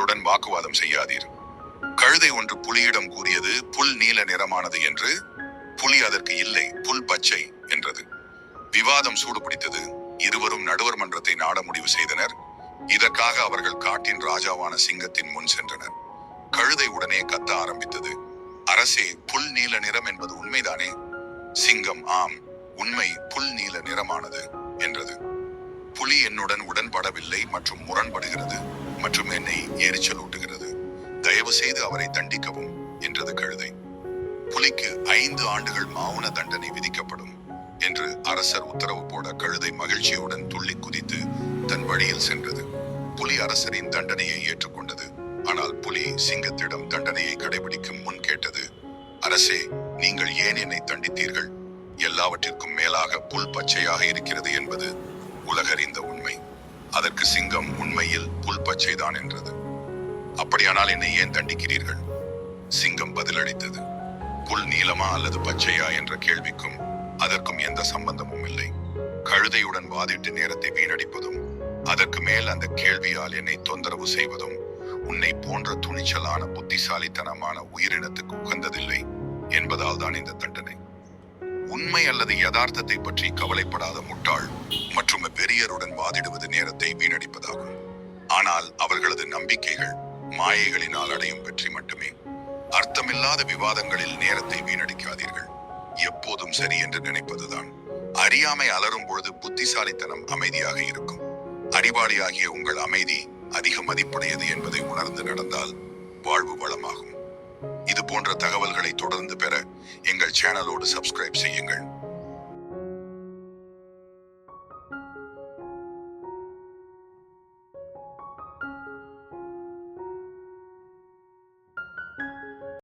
அவர்களுடன் வாக்குவாதம் செய்யாதீர். கழுதை ஒன்று புலியிடம் கூறியது புல் நீல நிறமானது என்று புலி அதற்கு இல்லை புல் பச்சை என்றது. விவாதம் சூடுபிடித்தது. இருவரும் நடுவர் மன்றத்தை நாட முடிவு செய்தனர். இதற்காக அவர்கள் காட்டின் ராஜாவான சிங்கத்தின் முன் சென்றனர். கழுதை உடனே கத்த ஆரம்பித்தது. அரசே புல் நீல நிறம் என்பது உண்மைதானே? சிங்கம் ஆம் உண்மை புல் நீல நிறமானது என்றது. புலி என்னுடன் உடன்படவில்லை மற்றும் முரண்படுகிறது. மற்றும் என்னை எரிச்சலூட்டுகிறது தயவு செய்து அவரை தண்டிக்கவும் என்றது கழுதை. புலிக்கு ஐந்து ஆண்டுகள் மௌன தண்டனை விதிக்கப்படும் என்று அரசர் உத்தரவு போட கழுதை மகிழ்ச்சியுடன் துள்ளி குதித்து தன் வழியில் சென்றது. புலி அரசரின் தண்டனையை ஏற்றுக்கொண்டது. ஆனால் புலி சிங்கத்திடம் தண்டனையை கடைபிடிக்கும் முன் கேட்டது அரசே நீங்கள் ஏன் என்னை தண்டித்தீர்கள்? எல்லாவற்றிற்கும் மேலாக புல் பச்சையாக இருக்கிறது என்பது உலகறிந்த உண்மை. அதற்கு சிங்கம் உண்மையில் புல் பச்சைதான் என்றது. அப்படியானால் என்னை ஏன் தண்டிக்கிறீர்கள்? சிங்கம் பதிலளித்தது. புல் நீளமா அல்லது பச்சையா என்ற கேள்விக்கும் அதற்கும் எந்த சம்பந்தமும் இல்லை. கழுதையுடன் வாதிட்டு நேரத்தை வீணடிப்பதும் அதற்கு மேல் அந்த கேள்வியால் என்னை தொந்தரவு செய்வதும் உன்னை போன்ற துணிச்சலான புத்திசாலித்தனமான உயிரினத்துக்கு உகந்ததில்லை என்பதால் தான் இந்த தண்டனை. உண்மை அல்லது யதார்த்தத்தை பற்றி கவலைப்படாத முட்டாள் மற்றும் பெரியருடன் வாதிடுவது நேரத்தை வீணடிப்பதாகும். ஆனால் அவர்களது நம்பிக்கைகள் மாயைகளினால் அடையும் வெற்றி மட்டுமே. அர்த்தமில்லாத விவாதங்களில் நேரத்தை வீணடிக்காதீர்கள். எப்போதும் சரி என்று நினைப்பதுதான். அறியாமை அலரும் பொழுது புத்திசாலித்தனம் அமைதியாக இருக்கும். அறிவாளியாகிய உங்கள் அமைதி அதிக மதிப்புடையது என்பதை உணர்ந்து நடந்தால் வாழ்வு வளமாகும். இது போன்ற தகவல்களை தொடர்ந்து பெற எங்கள் சேனலோடு சப்ஸ்கிரைப் செய்யுங்கள்.